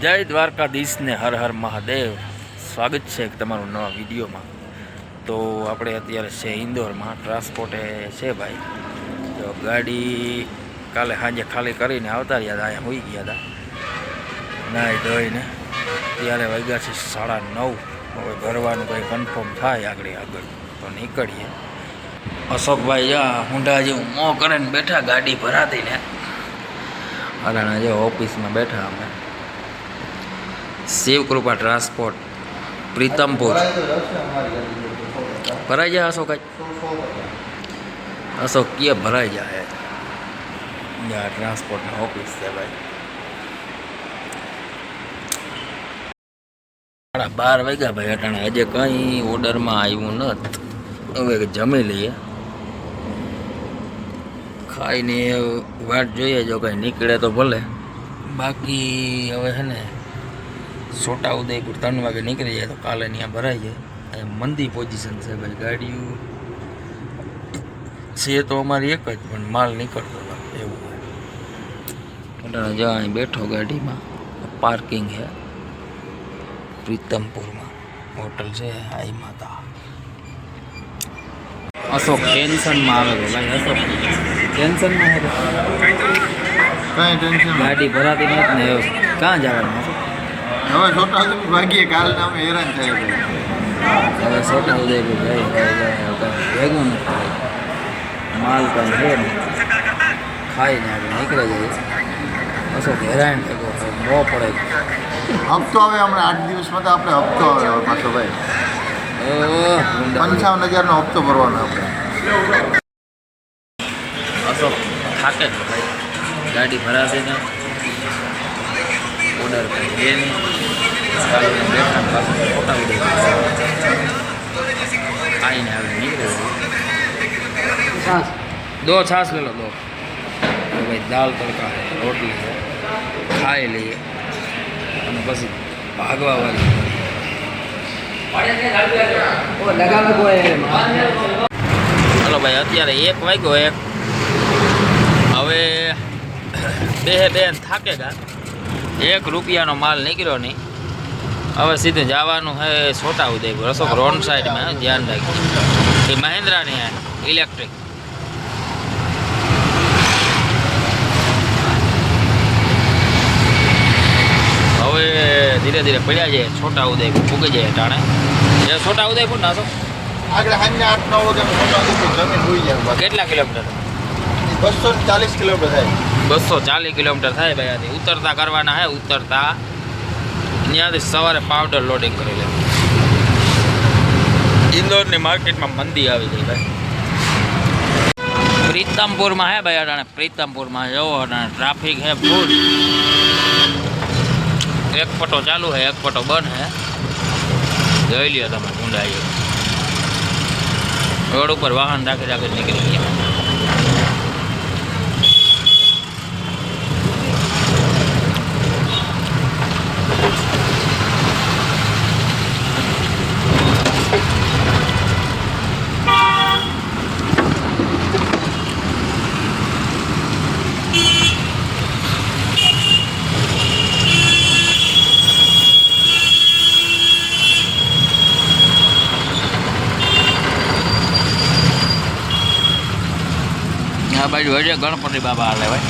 જય દ્વારકાધીશને હર હર મહાદેવ. સ્વાગત છે તમારું નવા વિડીયોમાં. તો આપણે અત્યારે છે ઇન્દોરમાં ટ્રાન્સપોર્ટે છે ભાઈ. તો ગાડી કાલે સાંજે ખાલી કરીને આવતા રહ્યા હતા, અહીંયા હોઈ ગયા હતા. નાહી ધોઈને ત્યારે વાગ્યા છે સાડા નવ. હવે ભરવાનું કંઈ કન્ફર્મ થાય આગળ આગળ. તો નીકળીએ. અશોકભાઈ જા હુંડા જેવું મો કરીને બેઠા ગાડી ભરાતી ને અરાણા જો ઓફિસમાં બેઠા અમે. શિવ કૃપા ટ્રાન્સપોર્ટ પ્રીતમપુર ભરાઈ જાય અશોક? અશોક કે ભરાઈ જાય? ટ્રાન્સપોર્ટની ઓફિસ છે ભાઈ. સાડા બાર વાગ્યા ભાઈ અટાણે. આજે કંઈ ઓર્ડરમાં આવ્યું નથી. હવે જમી લઈએ. ખાઈને વાટ જોઈએ જો કંઈ નીકળે તો ભલે. બાકી હવે છે ને છોટા ઉદયપુર ત્રણ વાગે નીકળી જાય તો કાલે ત્યાં ભરાઈ જાય અહીંયા મંદી પોઝિશન છે ભાઈ ગાડીઓ છે તો અમારી એક જ પણ માલ નીકળતો નથી એવું હોય અટાણે જો અહીં બેઠો ગાડીમાં પાર્કિંગ છે પ્રીતમપુરમાં હોટલ છે આઈ માતા અશોક ટેન્શનમાં આવે તો ભાઈ અશોક ટેન્શનમાં છે તો કઈ ટેન્શન ગાડી ભરાતી નથી ને હવે ક્યાં જવાનું અશોક હવે છોટા ભાગીએ કાલ અમે હેરાન થયા હતા હવે જઈ ભેગું નથી માલ પણ છે ખાઈને આગળ નીકળી જઈએ અશોક હેરાન થયો ન પડે. હપ્તો આવે હમણાં આઠ દિવસમાં તો આપણે હપ્તો આવે પાછો ભાઈ. પંચાવન હજારનો હપ્તો ભરવાનો આપણે. અશોક થાકે ગાડી ભરાશે ને ઓર્ડર કંઈ છે નહીં ચાલીને બેઠા ને પાછું ફોટા ઉડે આવીને આવે નીકળ્યો છાસ દો છાસ લે લો દો ભાઈ દાલ તડકા છે રોટલી છે ખાઈ લઈએ અને પછી ભાગવા વાળી ચલો ભાઈ અત્યારે એક વાગ્યો એક હવે બે બેન થાકે ગા એક રૂપિયાનો માલ નીકળ્યો નહીં. હવે સીધું જવાનું છે છોટા ઉદયપુર અશોક રોડ સાઈડમાં ધ્યાન રાખજો. એ મહેન્દ્રાની હે ઇલેક્ટ્રિક. હવે ધીરે ધીરે પડ્યા છે છોટા ઉદયપુર પૂગી જાય ટાણે. એ છોટા ઉદયપુર ના અશોક આગળ સાંજે આઠ નવ વાગે છોટા ઉદેપુર જમીન હોઈ જાય. પાછું. કેટલા કિલોમીટર? બસો ચાલીસ કિલોમીટર થાય. બસો ચાલીસ કિલોમીટર થાય ભાઈ આથી. ઉતરતા કરવાના હે, ઉતરતા. ત્યાંથી સવારે પાવડર લોડિંગ કરી લે. ઇન્દોરની માર્કેટમાં મંદી આવી ગઈ ભાઈ. પ્રીતમપુરમાં હે ભાઈ અટાણે, પ્રીતમપુરમાં જવો અટાણે ટ્રાફિક હે ફૂલ એક પટો ચાલુ હે, એક પટો બંધ હે. જોઈ લ્યો તમે, ઊંડાઈ. રોડ ઉપર વાહન રાખી રાખી નીકળી ગયા. આ ગણપતિ બાબા હાલે ભાઈ.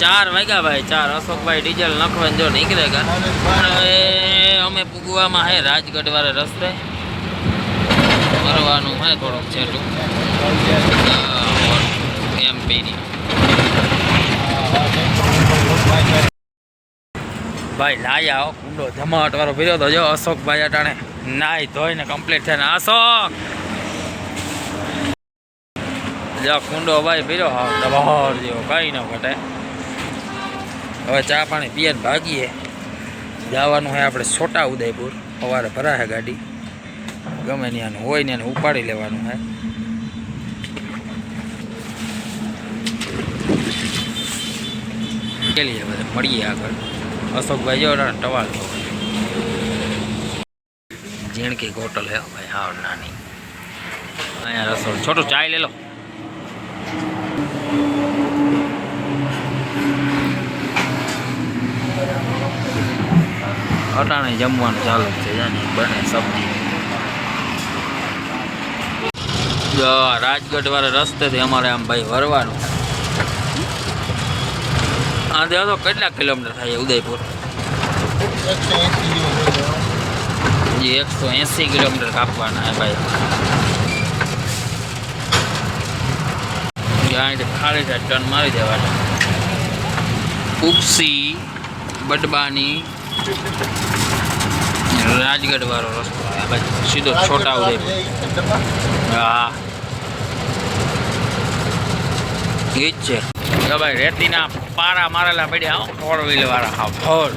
ચાર વાગ્યા ભાઈ ચાર. અશોકભાઈ ડીઝલ નાખવાનું જો નીકળે ગા પણ હવે અમે પૂગવામાં હે રાજગઢ વાળે રસ્તે. ફરવાનું હે થોડુંક છેટું. એમપીની ભાઈ આવો કુંડો. ધમાટ વાળો ભીર્યો તો જો અશોકભાઈ અટાણે નાઈ ધોઈને કમ્પ્લીટ થઈને અશોક! જો કુંડો ભાઈ પીર્યો હા દબાર જેવો કઈ ન ઘટે. હવે ચા પાણી પીએ ને ભાગીએ. જવાનું હોય આપણે છોટા ઉદયપુર, સવારે ભરાશે ગાડી. ગમે ત્યાંનું હોય ને એને ઉપાડી લેવાનું હે કેલીએ બધા મળીએ આગળ. અશોકભાઈ, જો ટવાલ જીણકી હોટલ હે ભાઈ, હા, નાની. અહીંયા રસોડ, છોટું ચાય લઈ લો. અટાણે જમવાનું ચાલુ છે બને સબ્જી. રાજગઢ વાળા રસ્તેથી અમારે આમ ભાઈ વરવાનું. આ તો કેટલા કિલોમીટર થાય ઉદયપુર? એકસો એંસી જેવું થઈ જાય. જે એકસો એંસી કિલોમીટર કાપવાના હે ભાઈ. અહીંથી ખાલી થાય ટર્ન મારી દેવાના. ઉપસી બડબાની રાજગઢ વાળો રસ્તો સીધો છોટા ઉદયપુર. હા. એ જ છે. ભાઈ રેતીના પારા મારેલા પડ્યા ફોર વ્હીલ વાળા હા, ફોર.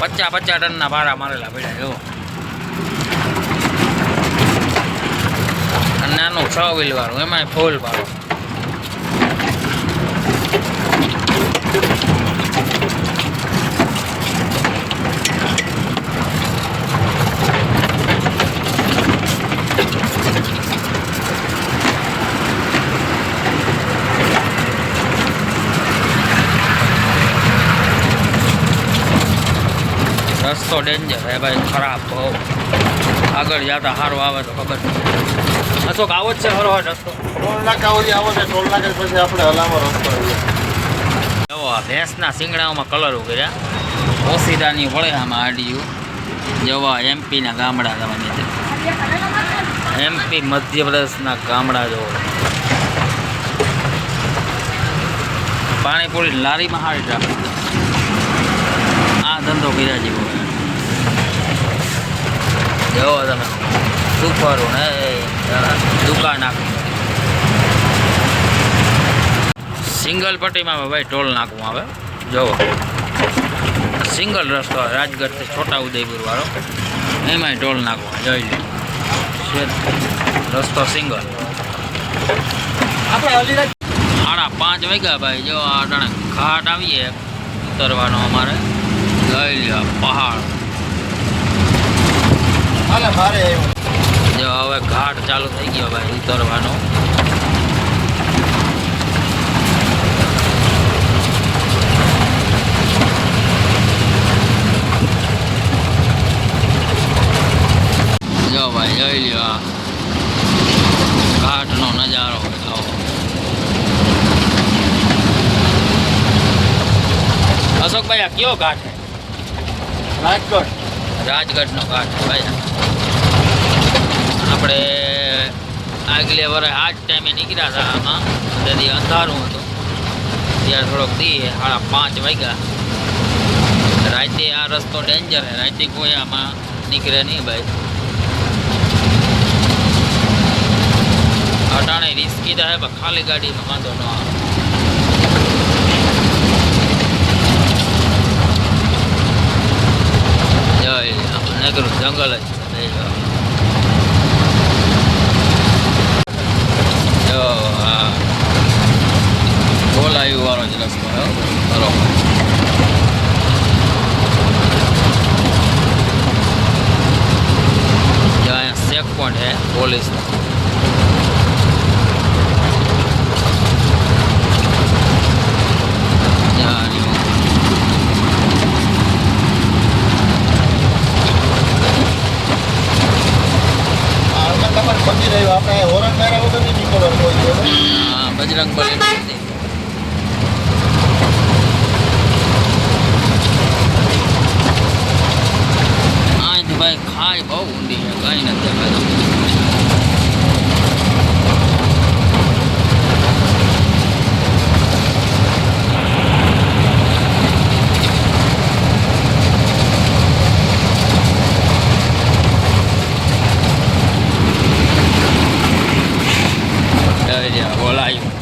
પચાસ પચાસ ટનના પારા મારેલા પડ્યા જો નાનું છ વ્હીલ વાળું એમાંય ફૂલ પાડો રસ્તો ડેન્જર હે ભાઈ ખરાબ બહુ. આગળ જતા સારું આવે તો ખબર અશોક આવો જ છે આ રસ્તો. ટોલ નાકા સુધી આવો ને ટોલ નાકા પછી આપણે હલામો રસ્તો જાય. આ ભેંસના શિંગડાઓમાં કલર ઉગર્યા ઓસીદાની વળેહામાં આડ્યું. જવા એમપીના ગામડા જવાની નીચે એમપી મધ્યપ્રદેશના ગામડા જો. પાણીપુરી લારીમાં હારી ટ્રાફિક. આ ધંધો કર્યા જેવો જોવો તમે. સુપરો ને? દુકાન આપી સિંગલ પટ્ટીમાં ભાઈ ટોલ નાખવું આવે. જોવો સિંગલ રસ્તો આવે, રાજગઢથી છોટા ઉદયપુર વાળો. એમાંય ટોલ નાખવા જોઈ લો. રસ્તો સિંગલ. સાડા પાંચ વાગ્યા ભાઈ જો આ ઘાટ આવીએ. ઉતરવાનો અમારે. જોઈ લ્યો પહાડ. જો હવે ઘાટ ચાલુ થઈ ગયો ભાઈ ઉતરવાનો. જો ભાઈ જોઈ લ્યો ઘાટનો નજારો અશોકભાઈ આ કયો ઘાટ છે? રાજકોટ. રાજગઢનો ઘાટ ભાઈ આપણે આગલે વરે આ જ ટાઈમે નીકળ્યા હતા આમાં. તેથી અંધારું હતું. ત્યારે થોડોક દી સાડા પાંચ વાગ્યા. રાતે આ રસ્તો ડેન્જર છે. રાતે કોઈ આમાં નીકળે નહીં ભાઈ. અટાણે રિસ્કી તો હે પણ ખાલી ગાડીમાં વાંધો ન આવે. નગર જંગલ જ બોલાયું વાળો જ રસ્તો. બરોબર ચેક પોઈન્ટ હે પોલીસનો ત્યાં રહ્યું. આમાં તમારે પતી રહ્યું આપણે હોરણ માર્યા વગર નહીં નીકળવાનું હોય છે હવે. હા બજરંગ બલી નથી અહીંથી ભાઈ ખાઈ બહુ ઊંડી છે કઈ નથી દેખાતું જય જય બોલાયું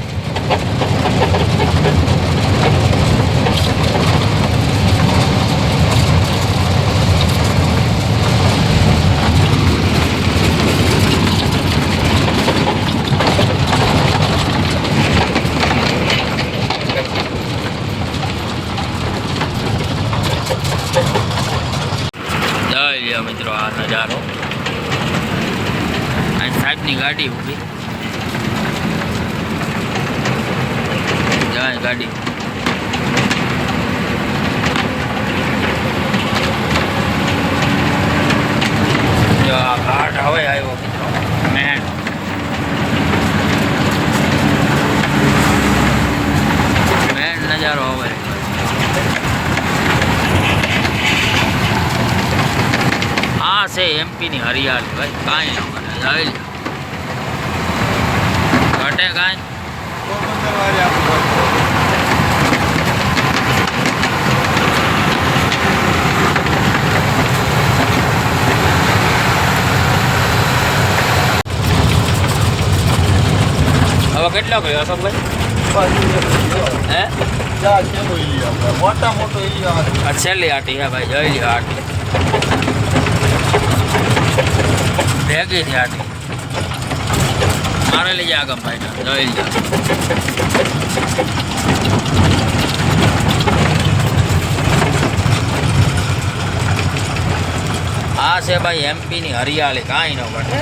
જો નજારો. અહીં સાહેબની ગાડી ઊભી. જાય ગાડી. આ ઘાટ હવે આવ્યો મેન. મેન નજારો હવે. આ છે એમપીની હરિયાળી ભાઈ કાંઈ ન કરે જોઈ લો. ઘટે કાંઈ? હવે કેટલો ગયો અશોકભાઈ? હે? મોટા મોટો છેલ્લી આટી હે ભાઈ જઈ આટી ભેગી થયા આટી મારે લઈ જાય આગમ ભાઈ જોઈ જાય આ છે ભાઈ એમપીની હરિયાળી, કાંઈ ન ઘટે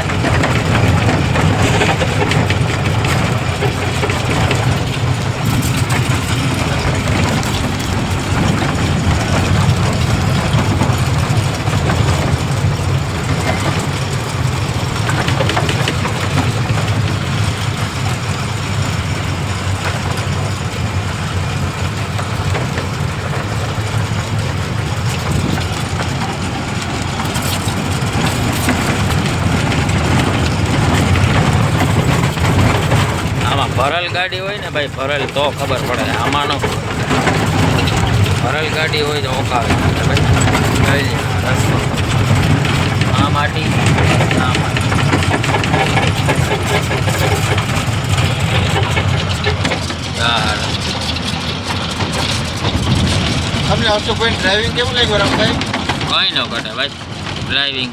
આમાં ભરેલ ગાડી હોય ને ભાઈ ભરેલ તો ખબર પડે. આમાંનો ભરલ ગાડી હોય તો ઓકાવે. ભાઈ રસ્તો. આ માટી આ માટી. અમને અશોકભાઈ ડ્રાઇવિંગ કેવું લાગ્યું રામભાઈ? કઈ ન ઘટે ભાઈ ડ્રાઇવિંગ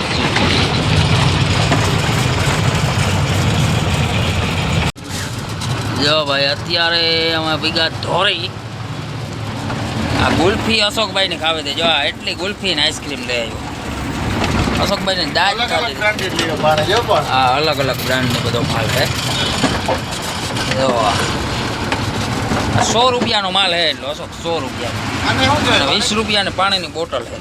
જો ભાઈ અત્યારે અમે ભેગા ધોરી. આ ગુલ્ફી અશોકભાઈ ને ખાવે દે જો આ એટલી ગુલ્ફી ને આઈસ્ક્રીમ લઈ આવ્યો. અશોકભાઈ ને દાજ ખાવી આ અલગ અલગ બ્રાન્ડ નો બધો માલ છે. જો સો રૂપિયાનો માલ હે એટલો અશોક સો રૂપિયા. વીસ રૂપિયા વીસ રૂપિયાની પાણીની બોટલ હે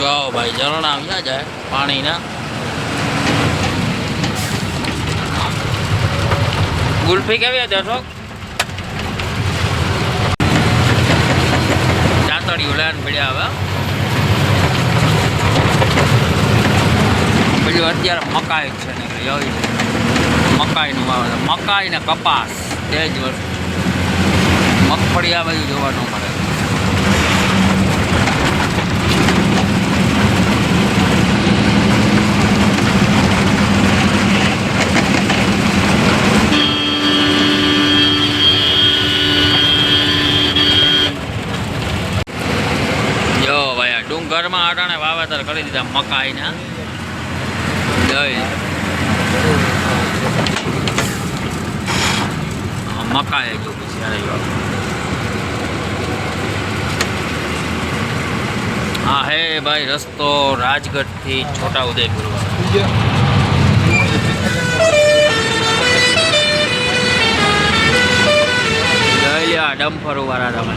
ગાઓ ભાઈ ઝરણા આવ્યા જાય પાણીના. ગુલ્ફી કેવી હતી અશોક? ચાતડી લેન પડ્યા હવે. પેલું અત્યારે મકાઈ છે ને એવી મકાઈનું આવે મકાઈ ને કપાસ. તે જ વસ્તુ. મગફળી આ બધું જોવા ન મળે જો ભાઈ આ ડુંગરમાં અટાણે વાવેતર કરી દીધા મકાઈના. આ મકાઈ હા, હે ભાઈ, રસ્તો રાજગઢથી છોટા ઉદયપુર ડમ્ફર વાળા તમે.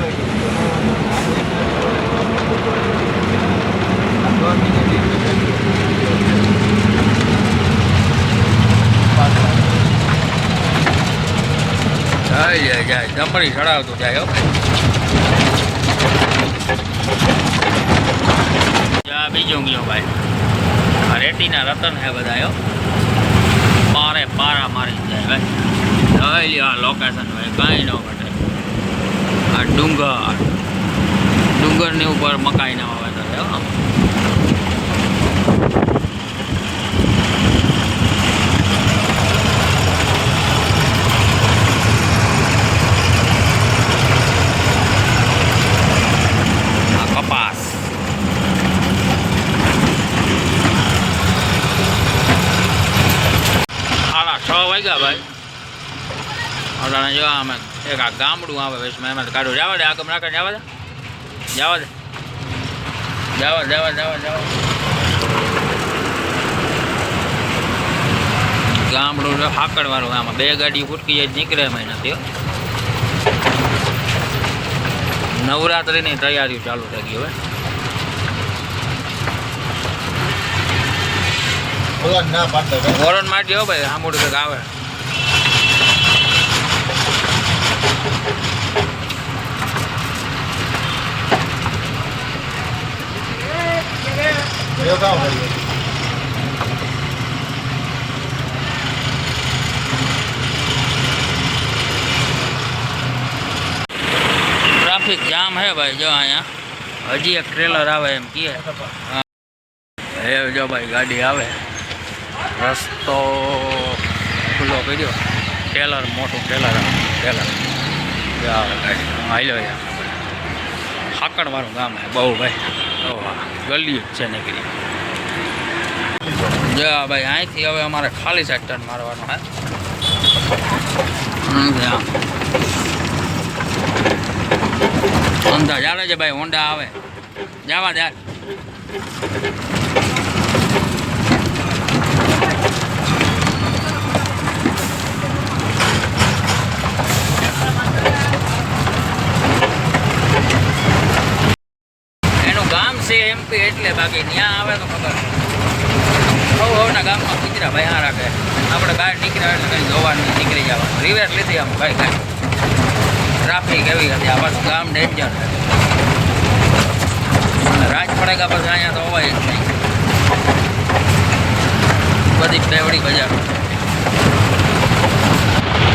જાય જાય ડમરી ચડાવતું જાય જા બીજું ગયો ભાઈ આ રેતીના રતન હે બધા હો પારે મારી જાય ભાઈ જોઈ લ્યો આ લોકેશન ભાઈ કાંઈ ન ઘટે આ ડુંગર. ડુંગરની ઉપર મકાઈ ના છે હો આ કપાસ સાડા છ વાગ્યા ભાઈ અટાણે જો અમે એક આ ગામડું આવે વેચમાં એમાં કાઢું. જવા દે આ કમ રાખે જવા દે. જવા દે. જવા જવા જવા જવા ગામડું જો હાકડવાળું આમાં. બે ગાડી ફૂટકી જાય નીકળે એમાં નથી. નવરાત્રિની તૈયારીઓ ચાલુ થઈ ગઈ હવે. વોરન માટે હો ભાઈ આમોડું કંઈક આવે. કામ ટ્રાફિક જામ હે ભાઈ, જો અહીંયા. હજી એક ટ્રેલર આવે એમ કહે. હે. જો ભાઈ, ગાડી આવે. રસ્તો ખુલ્લો કર્યો. ટેલર મોટું ટેલર આવે. ટ્રેલર આવે ગાડી, હાલ્યો હાકડવાળું ગામ હે, બહુ ભાઈ. ગલી છે નીકળી જા ભાઈ અહીંથી હવે અમારે ખાલી સાઈડ ટર્ન મારવાનો. હે? જાડે અંદાજ આવે છે ભાઈ, હોન્ડા આવે. જવા દે છે એમપી એટલે બાકી ત્યાં આવે તો ખબર. હવ હવના ગામમાં કીધરા ભાઈ આ રાખે આપણે બહાર નીકળ્યા એટલે કંઈ જોવાનું નીકળી જવાનું. રિવર્સ લીધી આમ ભાઈ કાંઈ ટ્રાફિક એવી હતી, આ બસ ગામ ડેન્જર રાજ પડેગા પછી અહીંયા તો હોય જ નહીં. બધી બેવડી બજાર.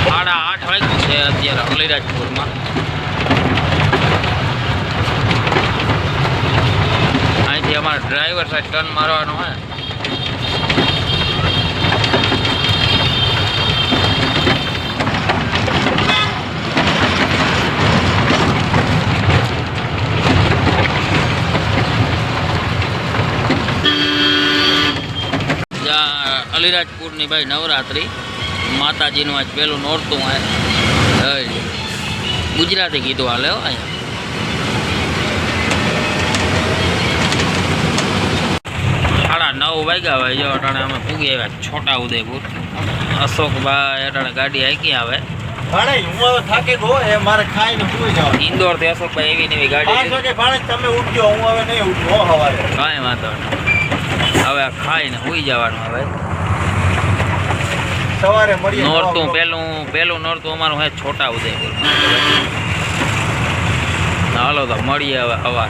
સાડા આઠ વાગ્યું છે અત્યારે અલીરાજપુરમાં. અહીંથી અમારે ડ્રાઈવર સાહેબ ટર્ન મારવાનો હોય. અલીરાજપુરની ભાઈ નવરાત્રિ. માતાજીનું આજ પહેલું નોરતું હોય. ગુજરાતી ગીતો હાલે અહીંયા. સાડા નવ વાગ્યા ભાઈ જો અટાણે અમે પૂગી આવ્યા છોટા ઉદયપુર. અશોકભાઈ અટાણે ગાડી હાકી આવે. ઇન્દોર ઇન્દોરથી અશોકભાઈ એવી નવી ગાડી તમે ઉઠજો હું હવે નહીં ઉઠું કાંઈ વાંધો નહીં. હવે ખાઈને સુઈ જવાનું હવે. સવારે મળીએ નોરતું પેલું પેલું નોરતું અમારું હે છોટા ઉદયપુર. હાલો તો મળીએ હવે હવા.